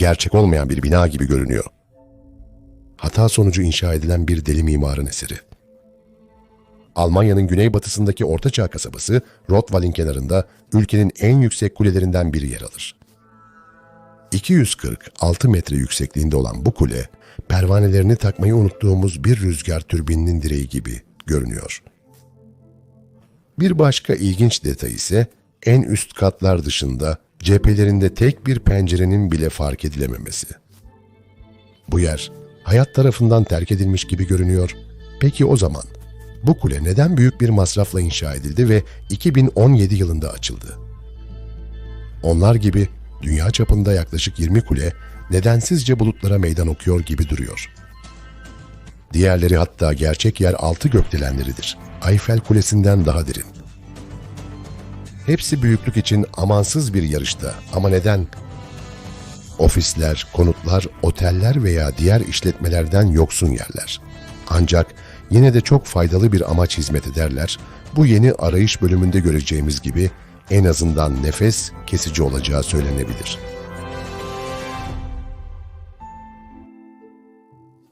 gerçek olmayan bir bina gibi görünüyor. Hata sonucu inşa edilen bir deli mimarın eseri. Almanya'nın güneybatısındaki ortaçağ kasabası Rottweil'in kenarında ülkenin en yüksek kulelerinden biri yer alır. 246 metre yüksekliğinde olan bu kule, pervanelerini takmayı unuttuğumuz bir rüzgar türbininin direği gibi görünüyor. Bir başka ilginç detay ise en üst katlar dışında cephelerinde tek bir pencerenin bile fark edilememesi. Bu yer hayat tarafından terk edilmiş gibi görünüyor. Peki o zaman bu kule neden büyük bir masrafla inşa edildi ve 2017 yılında açıldı? Onlar gibi dünya çapında yaklaşık 20 kule nedensizce bulutlara meydan okuyor gibi duruyor. Diğerleri hatta gerçek yer altı gökdelenleridir. Eiffel Kulesi'nden daha derin. Hepsi büyüklük için amansız bir yarışta ama neden? Ofisler, konutlar, oteller veya diğer işletmelerden yoksun yerler. Ancak yine de çok faydalı bir amaç hizmet ederler. Bu yeni arayış bölümünde göreceğimiz gibi en azından nefes kesici olacağı söylenebilir.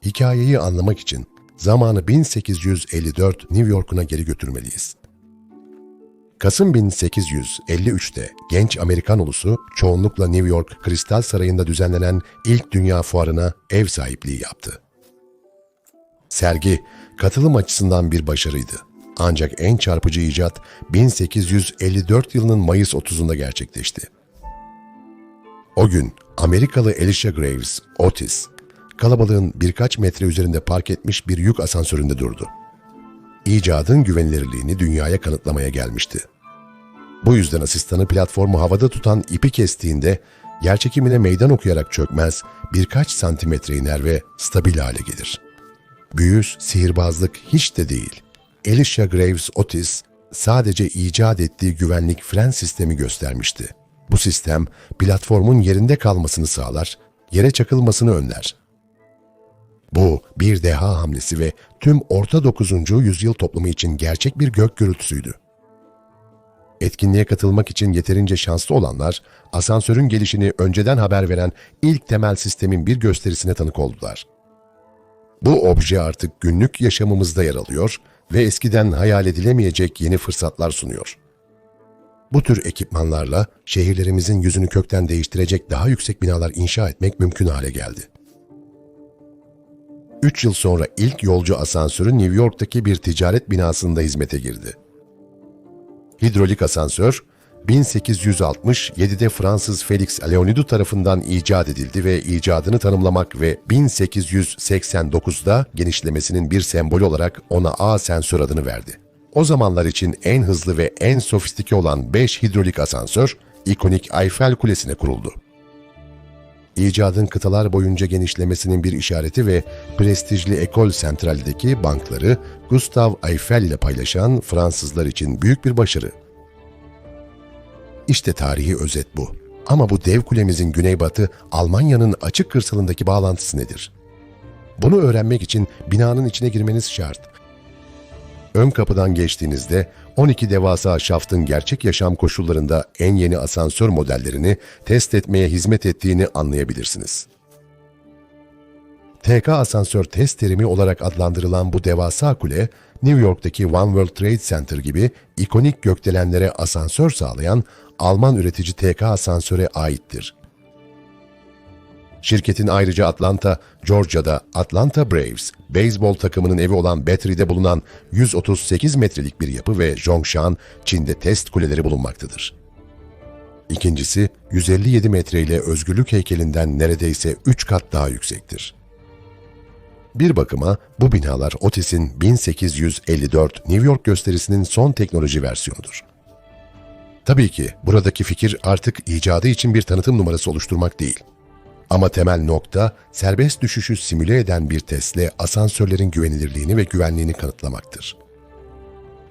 Hikayeyi anlamak için zamanı 1854 New York'una geri götürmeliyiz. Kasım 1853'te genç Amerikan ulusu çoğunlukla New York Kristal Sarayı'nda düzenlenen ilk dünya fuarına ev sahipliği yaptı. Sergi katılım açısından bir başarıydı. Ancak en çarpıcı icat 1854 yılının Mayıs 30'unda gerçekleşti. O gün Amerikalı Elisha Graves, Otis, kalabalığın birkaç metre üzerinde park etmiş bir yük asansöründe durdu. İcadın güvenilirliğini dünyaya kanıtlamaya gelmişti. Bu yüzden asistanı platformu havada tutan ipi kestiğinde yerçekimine meydan okuyarak çökmez, birkaç santimetre iner ve stabil hale gelir. Büyüş, sihirbazlık hiç de değil. Elisha Graves Otis sadece icat ettiği güvenlik fren sistemi göstermişti. Bu sistem platformun yerinde kalmasını sağlar, yere çakılmasını önler. Bu bir deha hamlesi ve tüm Orta 9. yüzyıl toplumu için gerçek bir gök gürültüsüydü. Etkinliğe katılmak için yeterince şanslı olanlar, asansörün gelişini önceden haber veren ilk temel sistemin bir gösterisine tanık oldular. Bu obje artık günlük yaşamımızda yer alıyor ve eskiden hayal edilemeyecek yeni fırsatlar sunuyor. Bu tür ekipmanlarla şehirlerimizin yüzünü kökten değiştirecek daha yüksek binalar inşa etmek mümkün hale geldi. 3 yıl sonra ilk yolcu asansörü New York'taki bir ticaret binasında hizmete girdi. Hidrolik asansör, 1867'de Fransız Felix Leonidou tarafından icat edildi ve icadını tanımlamak ve 1889'da genişlemesinin bir sembolü olarak ona A sensör adını verdi. O zamanlar için en hızlı ve en sofistike olan 5 hidrolik asansör, ikonik Eiffel Kulesi'ne kuruldu. İcadın kıtalar boyunca genişlemesinin bir işareti ve prestijli Ekol Central'deki bankları Gustave Eiffel ile paylaşan Fransızlar için büyük bir başarı. İşte tarihi özet bu. Ama bu dev kulemizin güneybatı Almanya'nın açık kırsalındaki bağlantısı nedir? Bunu öğrenmek için binanın içine girmeniz şart. Ön kapıdan geçtiğinizde 12 devasa şaftın gerçek yaşam koşullarında en yeni asansör modellerini test etmeye hizmet ettiğini anlayabilirsiniz. TK asansör test terimi olarak adlandırılan bu devasa kule, New York'taki One World Trade Center gibi ikonik gökdelenlere asansör sağlayan Alman üretici TK asansöre aittir. Şirketin ayrıca Atlanta, Georgia'da Atlanta Braves, beyzbol takımının evi olan Battery'de bulunan 138 metrelik bir yapı ve Zhongshan, Çin'de test kuleleri bulunmaktadır. İkincisi, 157 metre ile özgürlük heykelinden neredeyse 3 kat daha yüksektir. Bir bakıma bu binalar Otis'in 1854 New York gösterisinin son teknoloji versiyonudur. Tabii ki buradaki fikir artık icadı için bir tanıtım numarası oluşturmak değil. Ama temel nokta serbest düşüşü simüle eden bir testle asansörlerin güvenilirliğini ve güvenliğini kanıtlamaktır.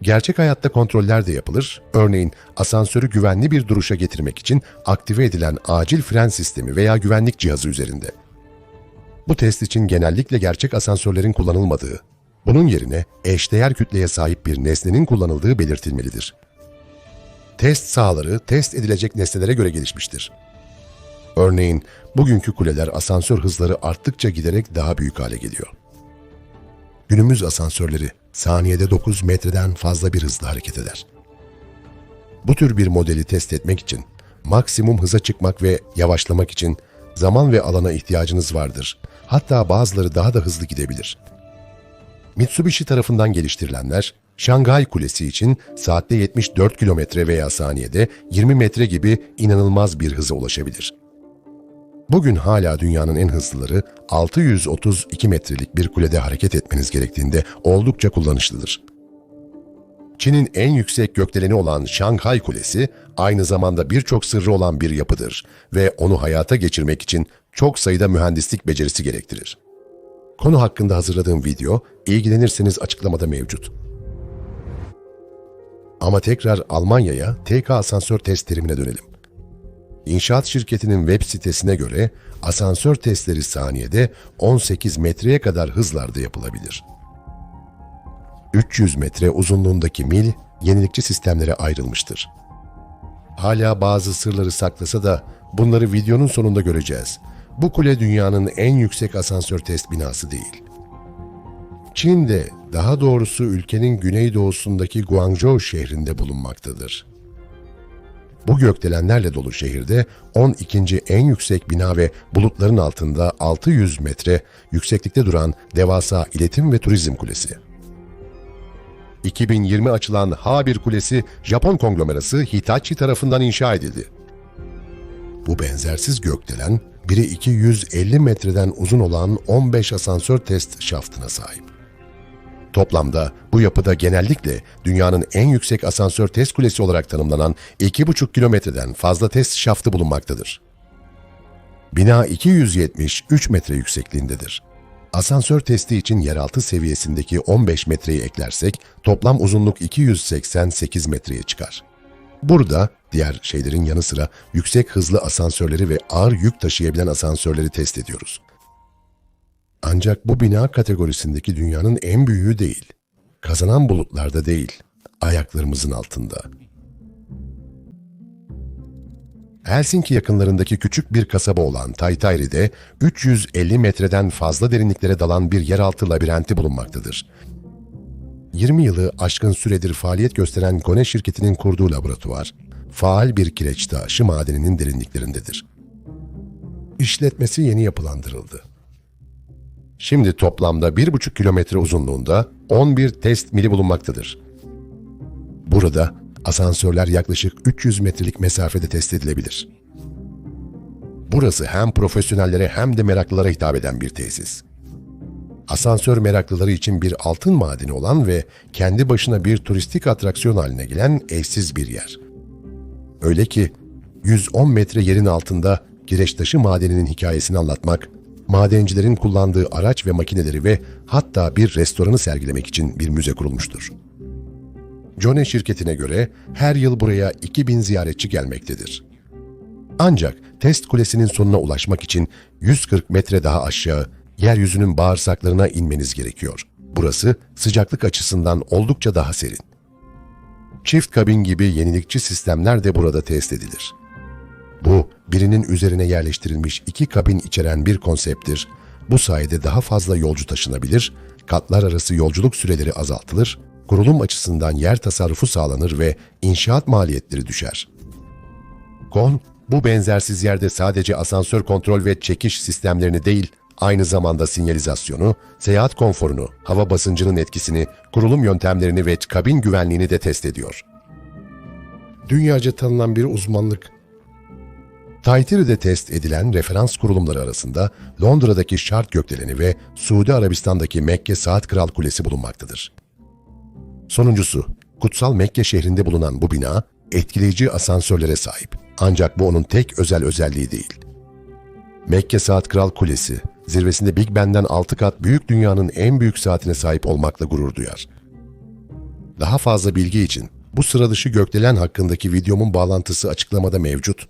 Gerçek hayatta kontroller de yapılır. Örneğin asansörü güvenli bir duruşa getirmek için aktive edilen acil fren sistemi veya güvenlik cihazı üzerinde. Bu test için genellikle gerçek asansörlerin kullanılmadığı, bunun yerine eşdeğer kütleye sahip bir nesnenin kullanıldığı belirtilmelidir. Test sahaları test edilecek nesnelere göre gelişmiştir. Örneğin bugünkü kuleler asansör hızları arttıkça giderek daha büyük hale geliyor. Günümüz asansörleri saniyede 9 metreden fazla bir hızla hareket eder. Bu tür bir modeli test etmek için maksimum hıza çıkmak ve yavaşlamak için zaman ve alana ihtiyacınız vardır. Hatta bazıları daha da hızlı gidebilir. Mitsubishi tarafından geliştirilenler, Şanghay Kulesi için saatte 74 kilometre veya saniyede 20 metre gibi inanılmaz bir hıza ulaşabilir. Bugün hala dünyanın en hızlıları 632 metrelik bir kulede hareket etmeniz gerektiğinde oldukça kullanışlıdır. Çin'in en yüksek gökdeleni olan Şanghay Kulesi aynı zamanda birçok sırrı olan bir yapıdır ve onu hayata geçirmek için çok sayıda mühendislik becerisi gerektirir. Konu hakkında hazırladığım video ilgilenirseniz açıklamada mevcut. Ama tekrar Almanya'ya TK asansör test terimine dönelim. İnşaat şirketinin web sitesine göre asansör testleri saniyede 18 metreye kadar hızlarda yapılabilir. 300 metre uzunluğundaki mil yenilikçi sistemlere ayrılmıştır. Hala bazı sırları saklasa da bunları videonun sonunda göreceğiz. Bu kule dünyanın en yüksek asansör test binası değil. Çin'de, daha doğrusu ülkenin güneydoğusundaki Guangzhou şehrinde bulunmaktadır. Bu gökdelenlerle dolu şehirde 12. en yüksek bina ve bulutların altında 600 metre yükseklikte duran devasa iletim ve turizm kulesi. 2020 açılan H1 Kulesi Japon konglomerası Hitachi tarafından inşa edildi. Bu benzersiz gökdelen, biri 250 metreden uzun olan 15 asansör test şaftına sahip. Toplamda bu yapıda genellikle dünyanın en yüksek asansör test kulesi olarak tanımlanan 2,5 kilometreden fazla test şaftı bulunmaktadır. Bina 273 metre yüksekliğindedir. Asansör testi için yeraltı seviyesindeki 15 metreyi eklersek toplam uzunluk 288 metreye çıkar. Burada diğer şeylerin yanı sıra yüksek hızlı asansörleri ve ağır yük taşıyabilen asansörleri test ediyoruz. Ancak bu bina kategorisindeki dünyanın en büyüğü değil. Kazanan bulutlarda değil, ayaklarımızın altında. Helsinki yakınlarındaki küçük bir kasaba olan Taitayri'de 350 metreden fazla derinliklere dalan bir yeraltı labirenti bulunmaktadır. 20 yılı aşkın süredir faaliyet gösteren Gone şirketinin kurduğu laboratuvar, faal bir kireç taşı madeninin derinliklerindedir. İşletmesi yeni yapılandırıldı. Şimdi toplamda 1,5 kilometre uzunluğunda 11 test mili bulunmaktadır. Burada asansörler yaklaşık 300 metrelik mesafede test edilebilir. Burası hem profesyonellere hem de meraklılara hitap eden bir tesis. Asansör meraklıları için bir altın madeni olan ve kendi başına bir turistik atraksiyon haline gelen eşsiz bir yer. Öyle ki 110 metre yerin altında Gireçtaşı madeninin hikayesini anlatmak, madencilerin kullandığı araç ve makineleri ve hatta bir restoranı sergilemek için bir müze kurulmuştur. Jone şirketine göre her yıl buraya 2000 ziyaretçi gelmektedir. Ancak test kulesinin sonuna ulaşmak için 140 metre daha aşağı yeryüzünün bağırsaklarına inmeniz gerekiyor. Burası sıcaklık açısından oldukça daha serin. Çift kabin gibi yenilikçi sistemler de burada test edilir. Bu, birinin üzerine yerleştirilmiş iki kabin içeren bir konsepttir. Bu sayede daha fazla yolcu taşınabilir, katlar arası yolculuk süreleri azaltılır, kurulum açısından yer tasarrufu sağlanır ve inşaat maliyetleri düşer. KON, bu benzersiz yerde sadece asansör kontrol ve çekiş sistemlerini değil, aynı zamanda sinyalizasyonu, seyahat konforunu, hava basıncının etkisini, kurulum yöntemlerini ve kabin güvenliğini de test ediyor. Dünyaca tanınan bir uzmanlık. Taitiri'de test edilen referans kurulumları arasında Londra'daki Şart Gökdeleni ve Suudi Arabistan'daki Mekke Saat Kral Kulesi bulunmaktadır. Sonuncusu, kutsal Mekke şehrinde bulunan bu bina, etkileyici asansörlere sahip. Ancak bu onun tek özel özelliği değil. Mekke Saat Kral Kulesi, zirvesinde Big Ben'den 6 kat büyük dünyanın en büyük saatine sahip olmakla gurur duyar. Daha fazla bilgi için bu sıra dışı gökdelen hakkındaki videomun bağlantısı açıklamada mevcut.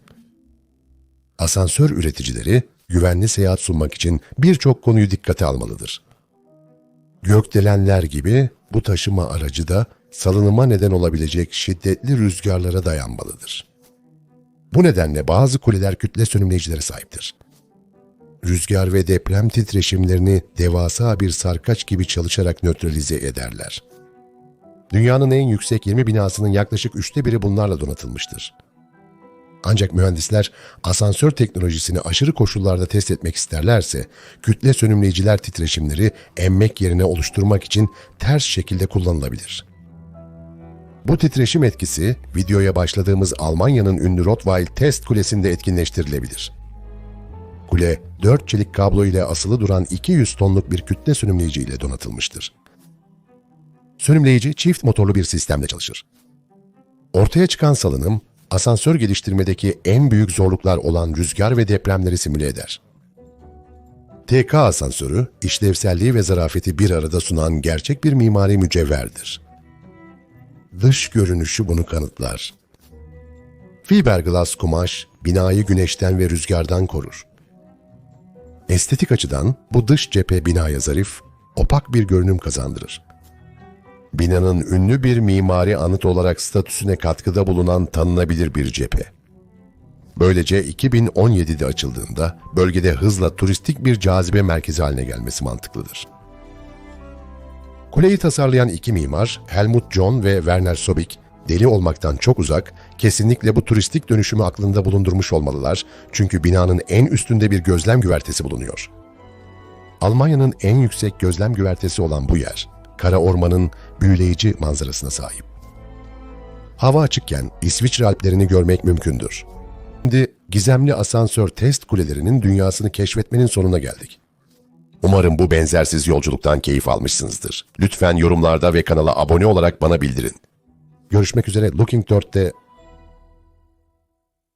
Asansör üreticileri güvenli seyahat sunmak için birçok konuyu dikkate almalıdır. Gökdelenler gibi bu taşıma aracı da salınıma neden olabilecek şiddetli rüzgarlara dayanmalıdır. Bu nedenle bazı kuleler kütle sönümleyicilere sahiptir. Rüzgar ve deprem titreşimlerini devasa bir sarkaç gibi çalışarak nötralize ederler. Dünyanın en yüksek 20 binasının yaklaşık üçte biri bunlarla donatılmıştır. Ancak mühendisler asansör teknolojisini aşırı koşullarda test etmek isterlerse, kütle sönümleyiciler titreşimleri emmek yerine oluşturmak için ters şekilde kullanılabilir. Bu titreşim etkisi, videoya başladığımız Almanya'nın ünlü Rottweil test kulesinde etkinleştirilebilir. Kule, 4 çelik kablo ile asılı duran 200 tonluk bir kütle sönümleyici ile donatılmıştır. Sönümleyici çift motorlu bir sistemle çalışır. Ortaya çıkan salınım, asansör geliştirmedeki en büyük zorluklar olan rüzgar ve depremleri simüle eder. TK asansörü, işlevselliği ve zarafeti bir arada sunan gerçek bir mimari mücevherdir. Dış görünüşü bunu kanıtlar. Fiberglass kumaş, binayı güneşten ve rüzgardan korur. Estetik açıdan bu dış cephe binaya zarif, opak bir görünüm kazandırır. Binanın ünlü bir mimari anıt olarak statüsüne katkıda bulunan tanınabilir bir cephe. Böylece 2017'de açıldığında bölgede hızla turistik bir cazibe merkezi haline gelmesi mantıklıdır. Kuleyi tasarlayan iki mimar Helmut John ve Werner Sobik, deli olmaktan çok uzak, kesinlikle bu turistik dönüşümü aklında bulundurmuş olmalılar çünkü binanın en üstünde bir gözlem güvertesi bulunuyor. Almanya'nın en yüksek gözlem güvertesi olan bu yer, kara ormanın büyüleyici manzarasına sahip. Hava açıkken İsviçre Alplerini görmek mümkündür. Şimdi gizemli asansör test kulelerinin dünyasını keşfetmenin sonuna geldik. Umarım bu benzersiz yolculuktan keyif almışsınızdır. Lütfen yorumlarda ve kanala abone olarak bana bildirin. Görüşmek üzere Looking 4'te